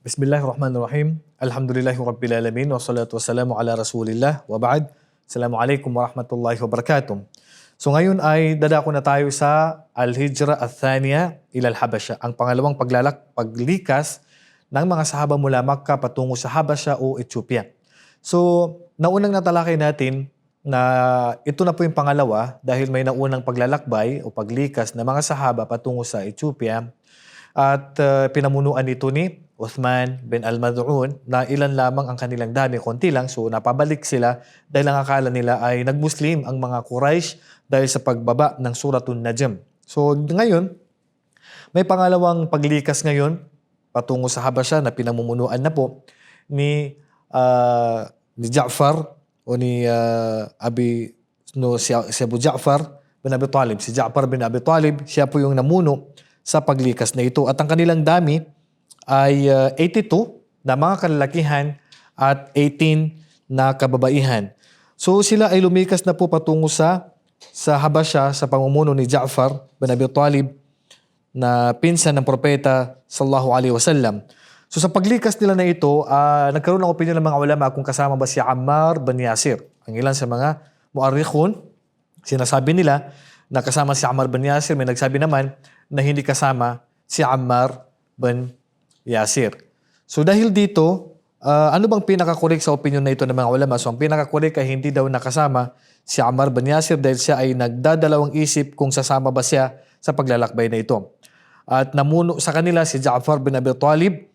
Bismillahirrahmanirrahim. Alhamdulillahi Rabbil Alamin. Wassalatu wassalamu ala Rasulillah. Wa ba'd. Assalamualaikum warahmatullahi wabarakatuh. So ngayon ay dadako na tayo sa Al-Hijra Al-Thaniya ila Al-Habasha. Ang pangalawang paglalak, paglikas ng mga sahaba mula Makkah patungo sa Habasha o Ethiopia. So, naunang natalakay natin na ito na po yung pangalawa dahil may naunang paglalakbay o paglikas ng mga sahaba patungo sa Ethiopia at uh, pinamunuan nito ni Uthman bin al-Mad'un na ilan lamang ang kanilang dami, konti lang. So napabalik sila dahil ang akala nila ay nagmuslim ang mga Quraysh dahil sa pagbaba ng Suratun Najm. So ngayon, may pangalawang paglikas ngayon patungo sa Habasha na pinamumunuan na po ni uh, ni Ja'far o ni uh, Abi no si, si Abu Ja'far bin Abi Talib. Si Ja'far bin Abi Talib, siya po yung namuno sa paglikas na ito. At ang kanilang dami ay uh, 82 na mga kalalakihan at 18 na kababaihan. So sila ay lumikas na po patungo sa sa Habasha sa pamumuno ni Ja'far bin Abi Talib na pinsan ng propeta sallallahu alaihi wasallam. So sa paglikas nila na ito, uh, nagkaroon ng opinion ng mga ulama kung kasama ba si Ammar bin Yasir. Ang ilan sa mga mu'arrikhun, sinasabi nila na kasama si Ammar bin Yasir. May nagsabi naman na hindi kasama si Ammar bin Yasir. So dahil dito, uh, ano bang pinaka-correct sa opinion na ito ng mga ulama? So ang pinaka-correct ay hindi daw nakasama si Ammar bin Yasir dahil siya ay nagdadalawang isip kung sasama ba siya sa paglalakbay na ito. At namuno sa kanila si Ja'far bin Abi Talib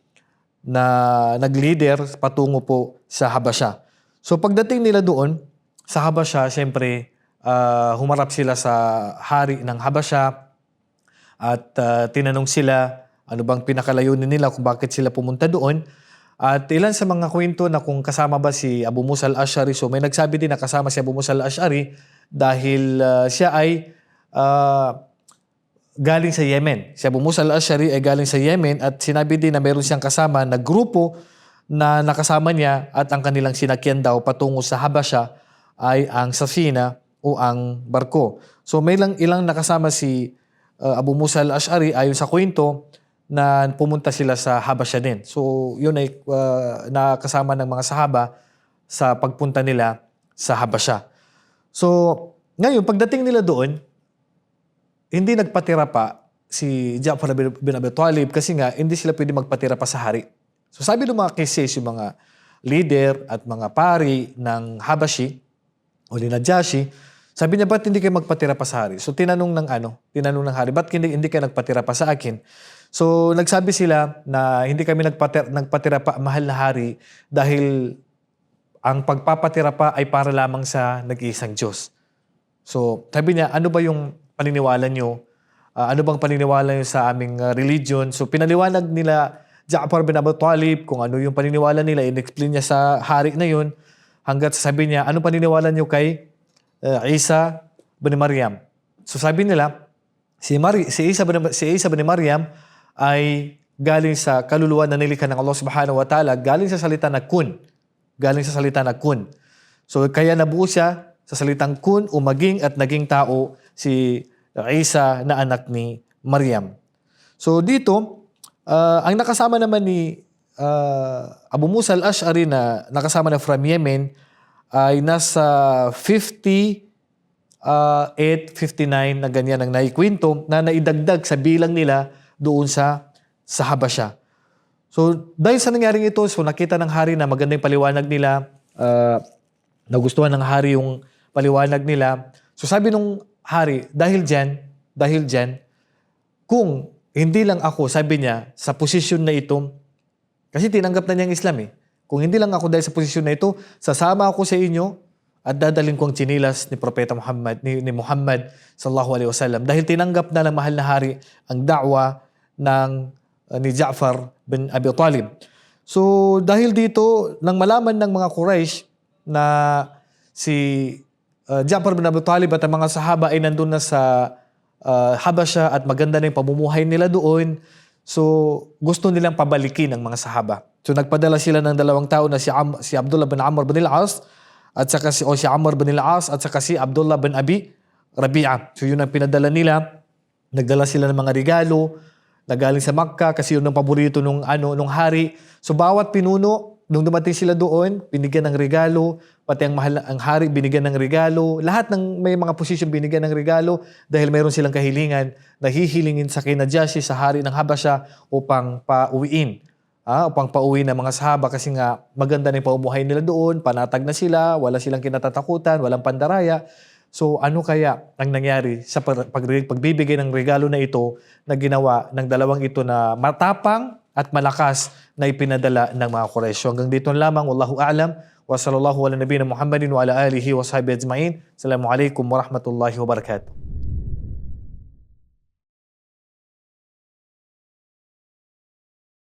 na nag-leader patungo po sa Habasha. So pagdating nila doon sa Habasha, siyempre uh, humarap sila sa hari ng Habasha at uh, tinanong sila ano bang pinakalayunin nila kung bakit sila pumunta doon. At ilan sa mga kwento na kung kasama ba si Abu Musa al-Ash'ari. So may nagsabi din na kasama si Abu Musa al-Ash'ari dahil uh, siya ay uh, galing sa Yemen. Si Abu Musa al-Ash'ari ay galing sa Yemen at sinabi din na meron siyang kasama na grupo na nakasama niya at ang kanilang sinakyan daw patungo sa Habasha ay ang safina o ang barko. So may lang ilang nakasama si uh, Abu Musa al-Ash'ari ayon sa kwento na pumunta sila sa Habasha din. So yun ay uh, nakasama ng mga sahaba sa pagpunta nila sa Habasha. So ngayon pagdating nila doon, hindi nagpatira pa si Ja'far bin Abi Talib kasi nga hindi sila pwede magpatira pa sa hari. So sabi ng mga cases, yung mga leader at mga pari ng Habashi o ni Najashi, sabi niya, ba't hindi kayo magpatira pa sa hari? So tinanong ng ano, tinanong ng hari, ba't hindi, hindi kayo nagpatira pa sa akin? So nagsabi sila na hindi kami nagpatira, nagpatira pa mahal na hari dahil ang pagpapatira pa ay para lamang sa nag-iisang Diyos. So sabi niya, ano ba yung paniniwala nyo? Uh, ano bang paniniwala nyo sa aming uh, religion? So pinaliwanag nila Ja'far bin Abu Talib kung ano yung paniniwala nila. In-explain niya sa hari na yun hanggat sabi niya, ano paniniwala nyo kay uh, Isa bin Maryam? So sabi nila, si, Mari, si, Isa bin, si Isa bin Maryam ay galing sa kaluluwa na nilikha ng Allah subhanahu wa ta'ala, galing sa salita na kun. Galing sa salita na kun. So kaya nabuo siya sa salitang kun o maging at naging tao si Isa na anak ni Maryam. So dito, uh, ang nakasama naman ni uh, Abu Musa al-Ash'ari na nakasama na from Yemen ay nasa 50 uh, 859 na ganyan ang naikwento na naidagdag sa bilang nila doon sa sa Habasha. So dahil sa nangyaring ito, so nakita ng hari na maganda yung paliwanag nila, uh, nagustuhan ng hari yung paliwanag nila. So sabi nung hari, dahil dyan, dahil dyan, kung hindi lang ako, sabi niya, sa posisyon na ito, kasi tinanggap na niya ang Islam eh. Kung hindi lang ako dahil sa posisyon na ito, sasama ako sa inyo at dadalhin ko ang chinilas ni Propeta Muhammad, ni, ni Muhammad sallallahu alaihi wasallam. Dahil tinanggap na ng mahal na hari ang da'wa ng uh, ni Ja'far bin Abi Talib. So dahil dito, nang malaman ng mga Quraysh na si uh, Ja'far bin Abi Talib at ang mga sahaba ay nandun na sa uh, Habasha at maganda na yung pamumuhay nila doon. So, gusto nilang pabalikin ang mga sahaba. So, nagpadala sila ng dalawang tao na si, Am- si Abdullah bin Amr bin al-As at saka si, o si Amr bin al-As at saka si Abdullah bin Abi Rabi'a. So, yun ang pinadala nila. Nagdala sila ng mga regalo na galing sa Makkah kasi yun ang paborito nung ano nung hari. So bawat pinuno nung dumating sila doon, binigyan ng regalo, pati ang mahal ang hari binigyan ng regalo, lahat ng may mga posisyon binigyan ng regalo dahil mayroon silang kahilingan na hihilingin sa kay Najashi sa hari ng Habasha upang pauwiin. Ah, upang pauwi ng mga sahaba kasi nga maganda na yung paumuhay nila doon, panatag na sila, wala silang kinatatakutan, walang pandaraya. So ano kaya ang nangyari sa pag, pag- pagbibigay ng regalo na ito na ginawa ng dalawang ito na matapang at malakas na ipinadala ng mga Quraysh. Hanggang dito lamang, wallahu a'lam, wa sallallahu ala nabiyina Muhammadin wa ala alihi wa sahbihi ajma'in. Assalamualaikum warahmatullahi wabarakatuh.